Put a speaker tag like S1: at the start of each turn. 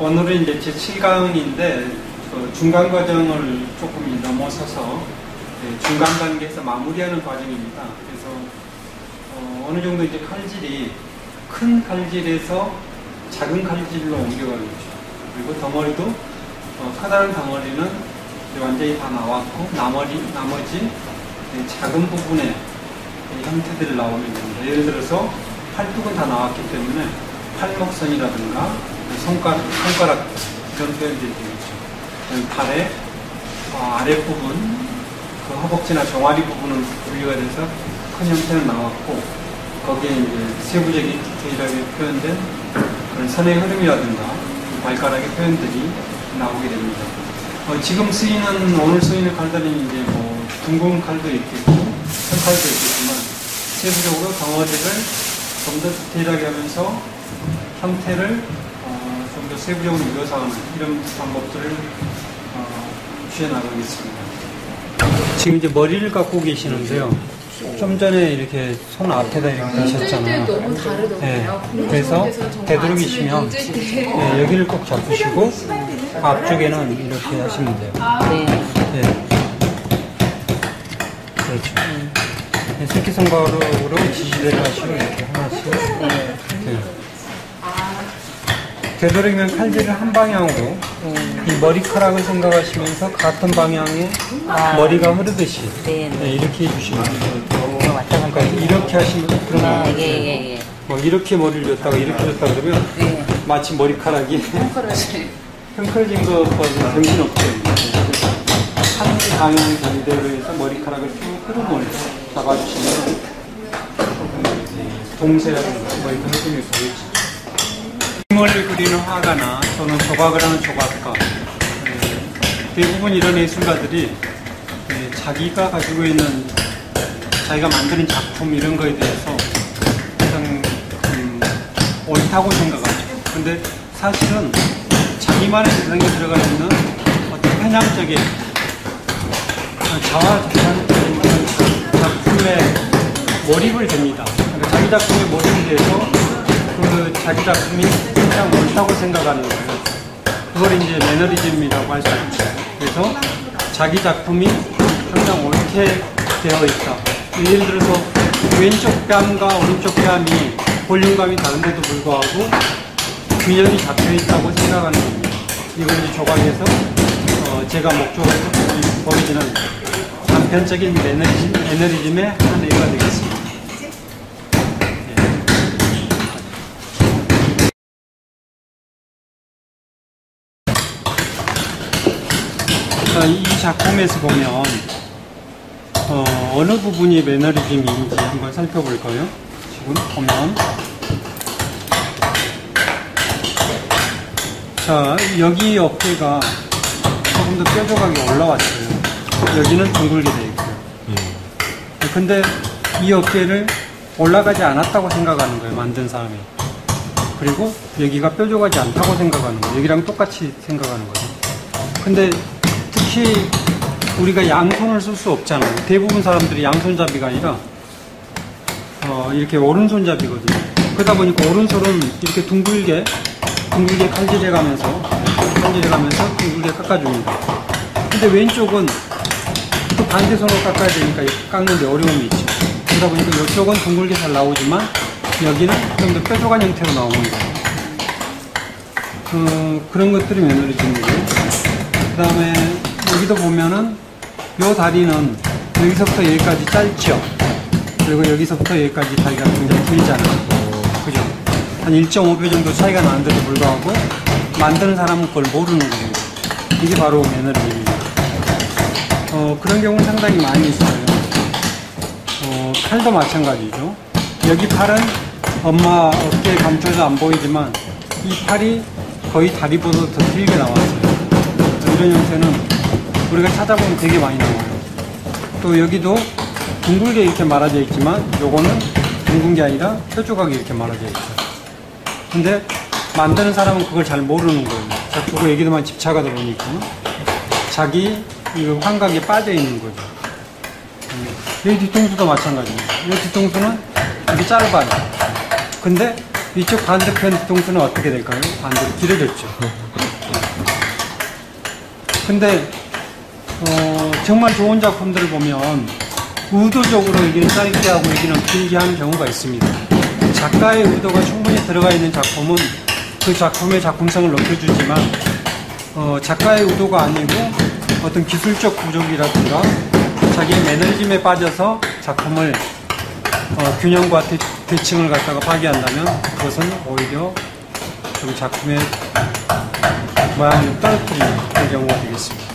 S1: 오늘은 이제 제 7강인데 그 중간 과정을 조금 넘어서서 네, 중간 단계에서 마무리하는 과정입니다. 그래서 어, 느 정도 이제 칼질이 큰 칼질에서 작은 칼질로 옮겨가는 거죠. 그리고 덩어리도 어, 커다란 덩어리는 완전히 다 나왔고 나머지 나머지 네, 작은 부분의 형태들이 나오면 됩니다. 예를 들어서 팔뚝은 다 나왔기 때문에 팔목선이라든가 손가락, 손가락 이런 표현들이 되겠죠. 팔의 어, 아랫부분, 그 허벅지나 종아리 부분은 분리가 돼서 큰 형태는 나왔고 거기에 이제 세부적인 디테일하게 표현된 그런 선의 흐름이라든가 발가락의 표현들이 나오게 됩니다. 어, 지금 쓰이는 오늘 쓰이는 칼들은 이제 뭐 둥근 칼도 있겠고 큰 칼도 있겠지만 세부적으로 덩어리를 좀 더 디테일하게 하면서 형태를 세부적으로 묘사하는 이런 방법들을 어, 취해 나가겠습니다. 지금 이제 머리를 갖고 계시는데요. 좀 전에 이렇게 손 앞에다 이렇게 하셨잖아요.
S2: 너무 다르더라고요.
S1: 네. 그래서 되도록이시면 네, 여기를 꼭 잡으시고 앞쪽에는 이렇게 하시면 돼요.
S3: 네.
S1: 네. 그렇죠. 네, 새끼손가락으로 지시대로 하시고 이렇게 하나씩. 네. 되도록이면 칼질을 한 방향으로 이 머리카락을 생각하시면서 같은 방향에 머리가 흐르듯이
S3: 네, 네.
S1: 네, 이렇게 해주시면 돼요.
S3: 어, 왔다 갔다.
S1: 그러니까 이렇게 하시면 그런
S3: 아,
S1: 거
S3: 예, 예, 예.
S1: 뭐 이렇게 머리를 줬다가 이렇게 줬다 그러면
S3: 네.
S1: 마치 머리카락이 킁클어진 것과 정신없게 한 방향 반대로 해서 머리카락을 쭉 흐름을 잡아주시면 동세라든가 느낌이 보이죠. 그림을 그리는 화가나 또는 조각을 하는 조각가 예, 대부분 이런 예술가들이 예, 자기가 가지고 있는 자기가 만드는 작품 이런 거에 대해서 가장 음, 옳다고 생각하죠. 근데 사실은 자기만의 세상에 들어가 있는 어떤 편향적인 자화자찬적인 작품에 몰입을 됩니다. 그러니까 자기 작품에 몰입이 돼서 그 자기 작품이 가장 옳다고 생각하는 거예요. 그걸 이제 매너리즘이라고 할 수 있죠. 그래서 자기 작품이 항상 옳게 되어 있다. 예를 들어서 왼쪽 뺨과 오른쪽 뺨이 볼륨감이 다른데도 불구하고 균형이 잡혀 있다고 생각하는 겁니다. 이걸 이제 조각에서 어, 제가 목적으로 보여주는 단편적인 매너리즘, 매너리즘의 한 예가 되겠습니다. 자, 이 작품에서 보면 어, 느 부분이 매너리즘인지 한번 살펴볼까요? 지금 보면 자 여기 어깨가 조금 더 뾰족하게 올라왔어요. 여기는 둥글게 되어 있고요. 근데 이 어깨를 올라가지 않았다고 생각하는 거예요. 만든 사람이. 그리고 여기가 뾰족하지 않다고 생각하는 거예요. 여기랑 똑같이 생각하는 거죠. 근데 특히 우리가 양손을 쓸 수 없잖아요. 대부분 사람들이 양손잡이가 아니라 어, 이렇게 오른손잡이거든요. 그러다 보니까 오른손은 이렇게 둥글게 둥글게 칼질해 가면서 칼질해 가면서 둥글게 깎아줍니다. 근데 왼쪽은 또 반대손으로 깎아야 되니까 깎는데 어려움이 있죠. 그러다 보니까 이쪽은 둥글게 잘 나오지만 여기는 좀 더 뾰족한 형태로 거예요. 그, 그런 것들이 매너리즘이고 그 다음에 여기도 보면은 요 다리는 여기서부터 여기까지 짧죠. 그리고 여기서부터 여기까지 다리가 굉장히 길잖아요. 한 1.5배 정도 차이가 나는데도 불구하고 만드는 사람은 그걸 모르는 거예요. 이게 바로 매너리즘입니다. 어, 그런 경우는 상당히 많이 있어요. 어, 칼도 마찬가지죠. 여기 팔은 엄마 어깨에 감춰서 안 보이지만 이 팔이 거의 다리보다 더 길게 나왔어요. 이런 형태는 우리가 찾아보면 되게 많이 나와요. 또 여기도 둥글게 이렇게 말아져 있지만 요거는 둥근 게 아니라 뾰족하게 이렇게 말아져 있어요. 근데 만드는 사람은 그걸 잘 모르는 거예요. 자, 그거 얘기도만 집착하다 보니까 자기 이 환각에 빠져 있는 거죠. 음, 여기 뒤통수도 마찬가지입니다. 이 뒤통수는 이렇게 짧아요. 근데 이쪽 반대편 뒤통수는 어떻게 될까요? 반대로 길어졌죠. 근데 어, 정말 좋은 작품들을 보면 의도적으로 얘기는 짧게 하고 얘기는 길게 하는 경우가 있습니다. 작가의 의도가 충분히 들어가 있는 작품은 그 작품의 작품성을 높여주지만 어, 작가의 의도가 아니고 어떤 기술적 부족이라든가 자기의 매너리즘에 빠져서 작품을 어, 균형과 대, 대칭을 갖다가 파괴한다면 그것은 오히려 좀 작품의 모양을 떨어뜨리는 경우가 되겠습니다.